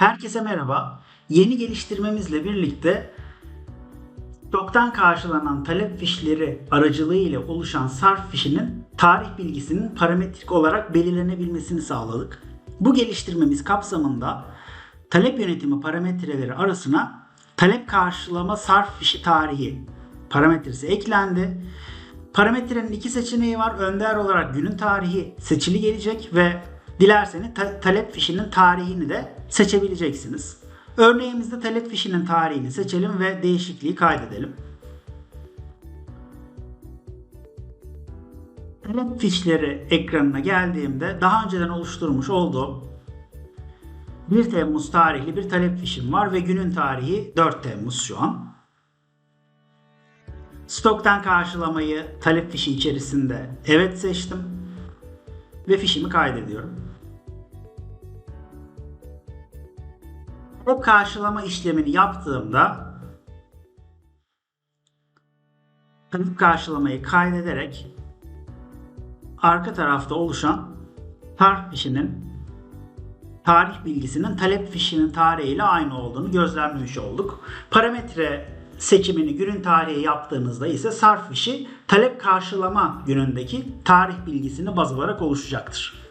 Herkese merhaba. Yeni geliştirmemizle birlikte stoktan karşılanan talep fişleri aracılığıyla oluşan sarf fişinin tarih bilgisinin parametrik olarak belirlenebilmesini sağladık. Bu geliştirmemiz kapsamında talep yönetimi parametreleri arasına talep karşılama sarf fişi tarihi parametresi eklendi. Parametrenin iki seçeneği var. Önder olarak günün tarihi seçili gelecek ve dilerseniz ta- talep fişinin tarihini de seçebileceksiniz. Örneğimizde talep fişinin tarihini seçelim ve değişikliği kaydedelim. Talep fişleri ekranına geldiğimde daha önceden oluşturmuş olduğum 1 Temmuz tarihli bir talep fişim var ve günün tarihi 4 Temmuz şu an. Stoktan karşılamayı talep fişi içerisinde evet seçtim ve fişimi kaydediyorum. Talep karşılama işlemini yaptığımda talep karşılamayı kaydederek arka tarafta oluşan tarih fişinin tarih bilgisinin talep fişinin tarihiyle aynı olduğunu gözlemlemiş olduk. Parametre seçimini günün tarihi yaptığınızda ise sarf fişi talep karşılama günündeki tarih bilgisini baz alarak oluşacaktır.